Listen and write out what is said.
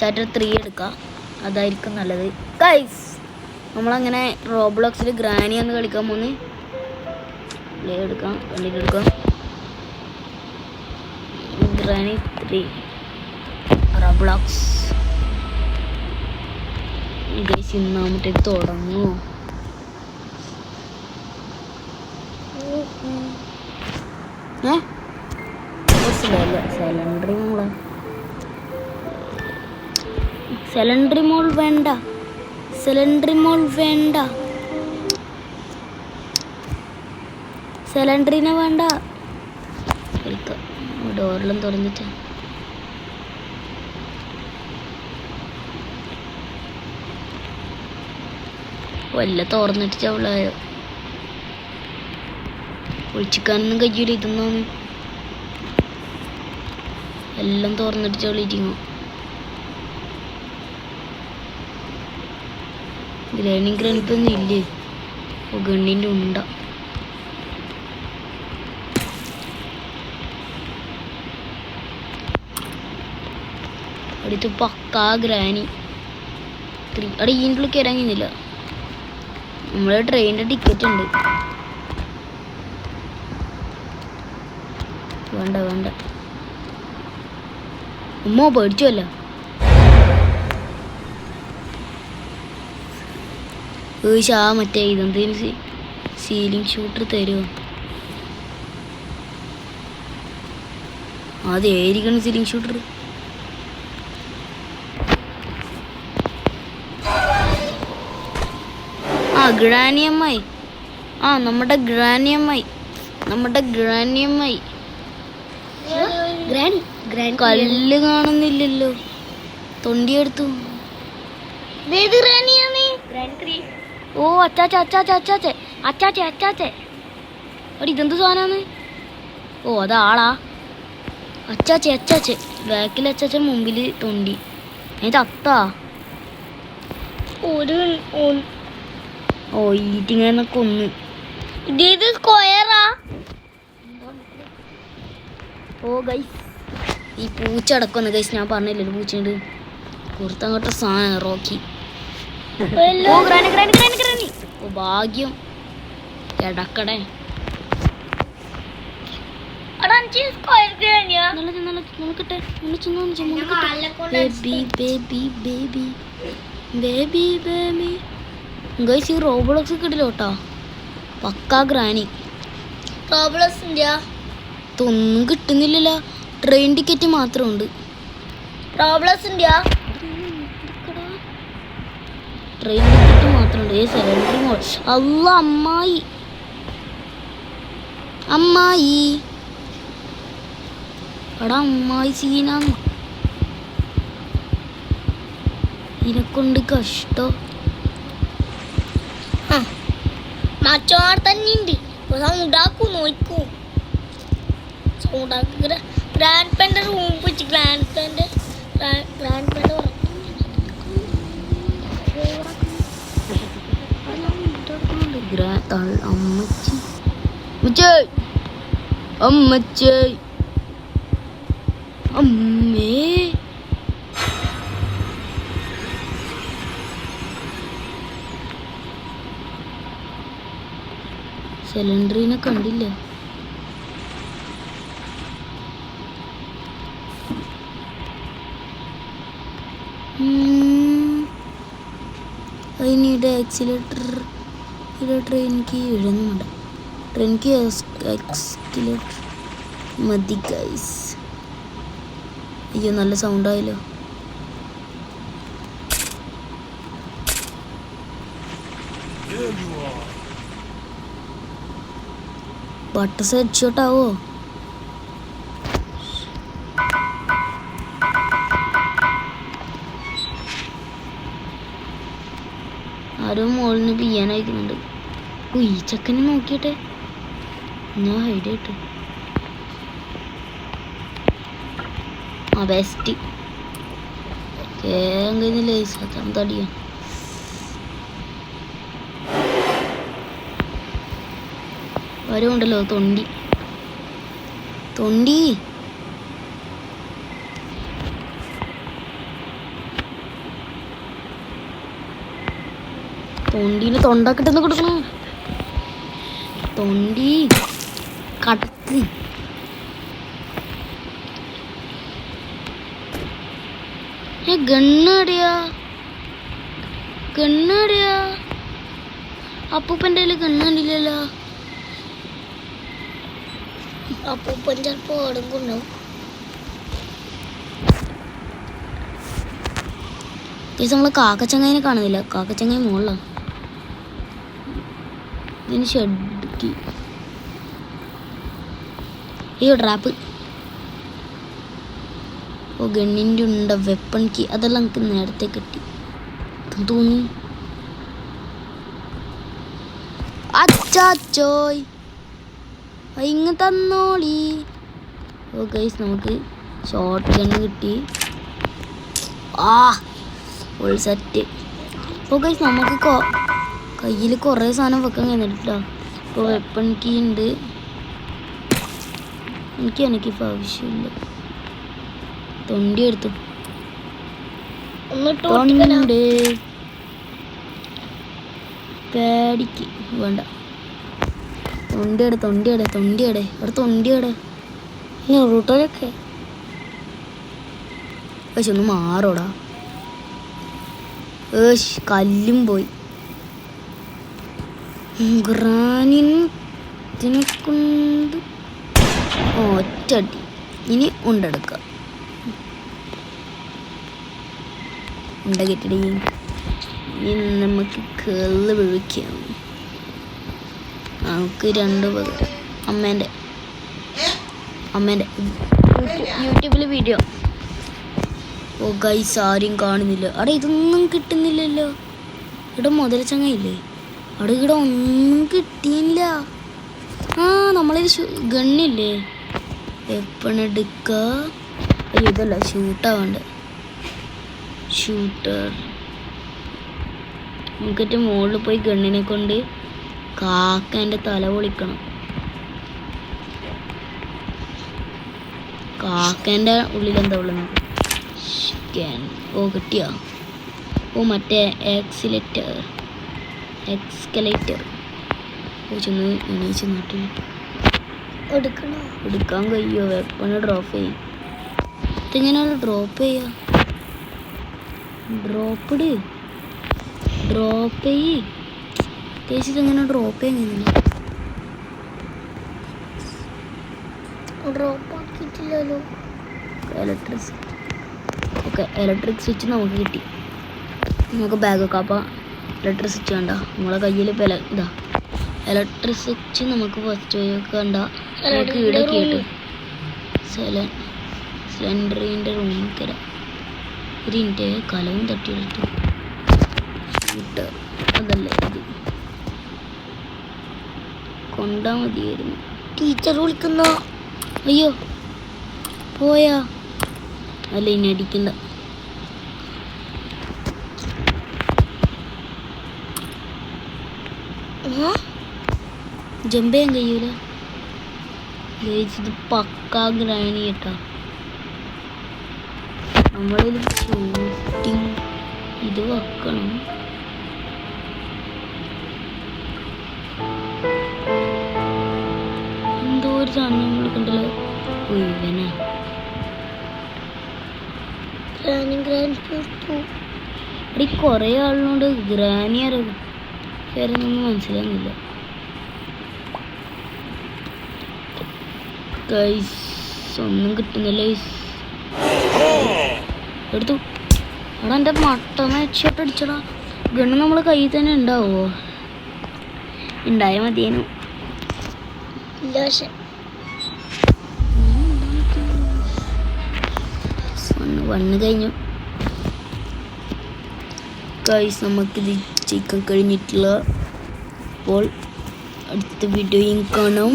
Chapter three എടുക്കാം. അതായിരിക്കും നല്ലത്. കൈസ് നമ്മളങ്ങനെ റോബ്ലോക്സിൽ ഗ്രാനി ഒന്ന് കളിക്കാൻ പോന്ന്. പ്ലേ എടുക്കാം കണ്ടിട്ട് എടുക്കാം. ഗ്രാനി ത്രീ റോബ്ലോക്സ് ഇന്നാമത്തേക്ക് തുടങ്ങുമോ ഏ? സിലിണ്ടറി മോൾ സിലിണ്ടറി മോൾ വേണ്ട. സിലിണ്ടറി മോൾ വേണ്ട. സിലിണ്ടറിനെ വേണ്ട. ഡോറിലും തുറന്നിട്ട്. വല്ല തുറന്നിട്ട് ചവളായോ? ഒഴിച്ചിക്കാനൊന്നും കഴിയൂല ഇതൊന്നും. എല്ലാം തുറന്നിട്ട് ചളിയിരിക്കുന്നു ഗ്രാനി ഗ്രാനിപ്പൊന്നും ഇല്ലേ? ഓ ഗണ്ണിന്റെ ഉണ്ട. അടുത്ത് പക്കാ ഗ്രാനി. അവിടെ ഇതിന്റെ ഉള്ളിൽ കയറാൻ കഴിഞ്ഞില്ല. നമ്മളെ ട്രെയിനിന്റെ ടിക്കറ്റ് ഉണ്ട്. വേണ്ട വേണ്ട. ഉമ്മ പേടിച്ചുവല്ല. ഏഷ് മറ്റേ ഇതെന്തേലും സീലിംഗ് ഷൂട്ടർ തരുമോ അതേരിക്കണം സീലിംഗ് ഷൂട്ടർ ആ ഗ്രാനിയമ്മായി ആ നമ്മുടെ ഗ്രാനിയമ്മായി നമ്മുടെ ഗ്രാനിയമ്മായി ഗ്രാനി ഗ്രാനി കല്ല് കാണുന്നില്ലല്ലോ. തൊണ്ടിയെടുത്തു. ഗ്രാനി ത്രീ ഓ അച്ചാച്ച അച്ചാച്ച അച്ചാച്ച. അച്ചാച്ച അച്ചാച്ച. ഒരു ഇതെന്ത് സാധനമാണ് ഓ അതാളാ അച്ചാച്ച അച്ചാച്ച. ബാക്കിൽ അച്ചാച്ച മുമ്പിൽ തൊണ്ടി. അതിന്റെ അത്താ. ഒരു ഓ ഈറ്റിങ്ങനെ കൊന്ന്. ഇത് സ്ക്വയറാ. ഓ ഗൈസ് ഈ പൂച്ച അടക്കം ഗൈസ് ഞാൻ പറഞ്ഞില്ലല്ലോ പൂച്ചയുണ്ട്. പുറത്തങ്ങോട്ട സാധനം റോക്കി ഓ ഗ്രാനി ഗ്രാനി ഗ്രാനി ഗ്രാനി. ഓ ഭാഗ്യം. കിടക്കടേ ഗൈസ് ഈ റോബോളക്സ് കിട്ടില്ല കേട്ടോ. പക്കാ ഗ്രാനി. ഇന്ത്യ ഇതൊന്നും കിട്ടുന്നില്ലല്ലോ. ട്രെയിൻ ടിക്കറ്റ് മാത്രമുണ്ട് പ്രോബ്ലംസ് ഇന്ത്യ ട്രെയിൻ ടിക്കറ്റ് മാത്രമുണ്ട്. ഏ സെലൻഡറി മോൾ അല്ല അമ്മായി. അമ്മായി. എടാ അമ്മായി സീനാന്ന് ഇതിനെക്കൊണ്ട് കഷ്ടം. മറ്റോടെ തന്നെയുണ്ട്. സൗണ്ട് ആക്കൂ നോക്കൂ. സൗണ്ട് ആക്കുക ഗ്രാൻഡ് പെന്റെ റൂം വെച്ച് ഗ്രാൻഡ് പെന്റെ ഗ്രാൻഡ് പെന്റെ അമ്മച്ചി അമ്മച്ചേ അമ്മേ സിലിണ്ടറിനെ കണ്ടില്ല? അതിനിടെ ആക്സിലേറ്റർ ട്രെയിൻ കീ ഇഴങ്ങുന്നുണ്ട്. കീ എക്സിലേറ്റർ മതി ഗൈസ് അയ്യോ നല്ല സൗണ്ട് ആയല്ലോ. ബട്ടസ് ഹെഡ്ഷോട്ട് ആരോ മോളിൽ നിന്ന് പിയ്യാനായിക്കുന്നുണ്ട് ഈ ചക്കനെ നോക്കിയിട്ടെ. ഞാൻ ഹൈഡ് ചെയ്തിട്ട് ആ ബെസ്റ്റ് കേറാൻ കഴിഞ്ഞില്ല സത്യം തടിയാ. വരുമുണ്ടല്ലോ തൊണ്ടി. തൊണ്ടി? തൊണ്ടീന് തൊണ്ടക്കിട്ടെന്ന് കൊടുക്കണം? തൊണ്ടി ഏ ഗണ്ണടിയാ ഗണ്ണടിയാ അപ്പൂപ്പന്റെ കയ്യിൽ ഗണ്ണ് കണ്ടില്ലല്ലോ? അപ്പൂപ്പൻ ചിലപ്പോ ഓടുന്നുണ്ടാവും ഇത് നമ്മൾ കാക്കച്ചങ്ങായിനെ കാണുന്നില്ല. കാക്കച്ചങ്ങായി മുകളിലാണ് ഇതിന് ഷെഡ്ക്ക് ഈ ട്രാപ്പ് ഓ ഗണ്ണിന്റെ ഉണ്ട വെപ്പൺ കീ അതെല്ലാം എനിക്ക് നേരത്തെ കിട്ടി. തോന്നി? അച്ചാച്ചോയ് ഇങ്ങ് തന്നോളി. ഓ ഗൈസ് നമുക്ക് ഷോർട്ട് ഗണ്ണ് കിട്ടി. ആ ഫുൾ സെറ്റ് ഓ ഗൈസ് നമുക്ക് കയ്യിൽ കുറേ സാധനം വെക്കാൻ കഴിഞ്ഞിട്ടില്ല. ഇപ്പോൾ വെപ്പൺ കീ ഉണ്ട്. എനിക്ക് എനിക്ക് ഇപ്പോൾ ആവശ്യമില്ല. തൊണ്ടി എടുത്തു തൊണ്ട്. പേടിക്ക്. വേണ്ട. തൊണ്ടിയടെ തൊണ്ടിയടെ തൊണ്ടിയടെ. അവിടെ തൊണ്ടിയടെ. റൂട്ടോലൊക്കെ പക്ഷെ ഒന്ന് മാറോടാ. ഏഷ് കല്ലും പോയി. ഗ്രാനിനെ കൊണ്ട് ഒറ്റടി. ഇനി ഉണ്ടെടുക്ക. ഉണ്ട ഇനി നമുക്ക് കേൾ വിളിക്കാം. നമുക്ക് രണ്ട് പകരം അമ്മേന്റെ. അമ്മേന്റെ. യൂട്യൂബിൽ വീഡിയോ. ഓ ഗൈസ് ആരും കാണുന്നില്ല. അവിടെ ഇതൊന്നും കിട്ടുന്നില്ലല്ലോ. ഇവിടെ മുതലച്ചങ്ങയില്ലേ അവിടെ ഇവിടെ ഒന്നും കിട്ടിയില്ല. ആ നമ്മളൊരു ഗണ്ണില്ലേ? എപ്പണെടുക്ക അയ്യോ ഇതല്ല ഷൂട്ടാ വേണ്ട ഷൂട്ടർ. നമുക്കിട്ട് മുകളിൽ പോയി ഗണ്ണിനെ കൊണ്ട് കാക്ക എന്റെ തല പൊളിക്കണം. കാക്കേന്റെ ഉള്ളിൽ എന്താ ഉള്ളത് ഓ കിട്ടിയോ? ഓ മറ്റേ എക്സിലേറ്റർ എക്സ്കലേറ്റർ ചെന്ന് എണീച്ച് നട്ടിൽ എടുക്കണോ? എടുക്കാൻ കഴിയോ? വെപ്പണ് ഡ്രോപ്പ് ചെയ്യും. ഇതെങ്ങനെയാണ് ഡ്രോപ്പ് ചെയ്യുക ഡ്രോപ്പിട് ഡ്രോപ്പ് ചെയ്യ്. ചേച്ചി ഇതെങ്ങനെ ഡ്രോപ്പ് ചെയ്യുന്നില്ല ഡ്രോപ്പ് ആക്കിയിട്ടില്ലല്ലോ. ഇലക്ട്രിസിറ്റി ഓക്കെ ഇലക്ട്രിക് സ്വിച്ച് നമുക്ക് കിട്ടി. നമുക്ക് ബാഗൊക്കെ അപ്പോൾ ഇലക്ട്രിക് സ്വിച്ച് വേണ്ട. നമ്മളെ കയ്യിൽ ഇല ഇതാ. ഇലക്ട്രിക് സ്വിച്ച് നമുക്ക് ഫസ്റ്റ് വേണ്ട നമുക്ക് കേട്ട്. സെലൻ സിലിണ്ടറിന്റെ റൂമിൽ കയറാം മിനിറ്റ് കലവും തട്ടിയെടുത്തു. വിട്ട് അതല്ലേ ഇത്. കൊണ്ടാ മതിയായിരുന്നു. ടീച്ചർ വിളിക്കുന്ന. അയ്യോ. പോയാ. അല്ല ഇനി അടിക്കണ്ട. ജമ്പ് ചെയ്യാൻ കഴിയൂല ജയിച്ചത് പക്കാ ഗ്രാനി കേട്ടോ. നമ്മളിൽ ഷൂട്ടിങ് ഇത് വെക്കണം. എന്തോ ഒരു സാധനം നമ്മൾ കണ്ടല്ലോ? ഓ, ഇവനാ ഗ്രാനി ഇവിടെ കുറേ ആളിനോട് ഗ്രാനി ആരോ പേരൊന്നും മനസ്സിലാകുന്നില്ല ഗൈസ് ഒന്നും കിട്ടുന്നില്ല എടുത്തു. അവിടെ എന്റെ മട്ടന്ന് ഹെഡ്ഷോട്ട് അടിച്ചടാ. ഗണ്ണ് നമ്മളെ കയ്യിൽ തന്നെ ഉണ്ടാവോ? ഉണ്ടായ മതിയേനു. ഇല്ല പക്ഷെ വണ്ണ് കഴിഞ്ഞു. ഗൈസ് നമുക്കിത് ചിക്കൻ കഴിഞ്ഞിട്ടുള്ള അപ്പോൾ അടുത്ത വീഡിയോയും കാണാം.